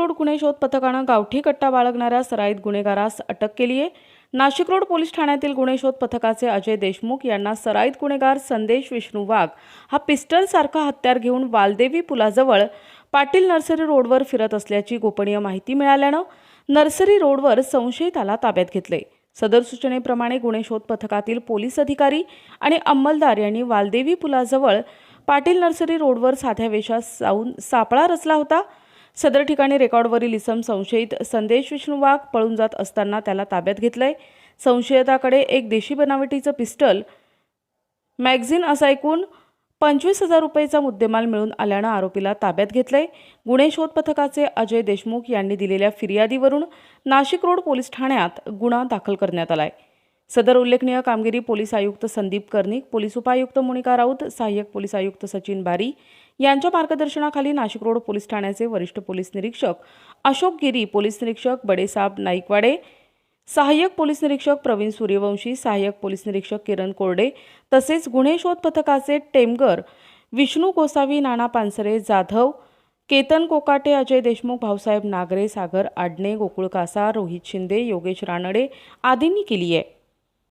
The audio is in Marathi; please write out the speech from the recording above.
रोड गुन्हे शोध पथकानं गावठी कट्टा बाळगणाऱ्या सराईत गुन्हेगारास अटक केली आहे. नाशिक रोड पोलीस ठाण्यातील गुन्हे शोध पथकाचे अजय देशमुख यांना सराईत गुन्हेगार संदेश विष्णू वाघ हा पिस्टलसारखा हत्यार घेऊन वालदेवी पुलाजवळ पाटील नर्सरी रोडवर फिरत असल्याची गोपनीय माहिती मिळाल्यानं नर्सरी रोडवर संशयिताला ताब्यात घेतले. सदर सूचनेप्रमाणे गुन्हे शोध पथकातील पोलीस अधिकारी आणि अंमलदार यांनी वालदेवी पुलाजवळ पाटील नर्सरी रोडवर साध्या वेशात जाऊन सापळा रचला होता. सदर ठिकाणी रेकॉर्डवरील इसम संशयित संदेश विष्णू वाघ पळून जात असताना त्याला ताब्यात घेतलंय. संशयिताकडे एक देशी बनावटीचं पिस्टल. मॅगझिन असा ऐकून पंचवीस हजार रुपयेचा मुद्देमाल मिळून आल्यानं आरोपीला ताब्यात घेतलंय. गुन्हे शोध पथकाचे अजय देशमुख यांनी दिलेल्या फिर्यादीवरून नाशिक रोड पोलीस ठाण्यात गुन्हा दाखल करण्यात आलाय. सदर उल्लेखनीय कामगिरी पोलीस आयुक्त संदीप कर्णिक पोलीस उपायुक्त मोनिका राऊत सहाय्यक पोलीस आयुक्त सचिन बारी यांच्या मार्गदर्शनाखाली नाशिक रोड पोलीस ठाण्याचे वरिष्ठ पोलीस निरीक्षक अशोक गिरी पोलीस निरीक्षक बडेसाब नाईकवाडे सहाय्यक पोलीस निरीक्षक प्रवीण सूर्यवंशी सहाय्यक पोलीस निरीक्षक किरण कोरडे तसेच गुन्हे शोध पथकाचे टेमगर विष्णू गोसावी नाना पानसरे जाधव केतन कोकाटे अजय देशमुख भाऊसाहेब नागरे सागर आडणे गोकुळ कासा रोहित शिंदे योगेश रानडे आदींनी केली आहे.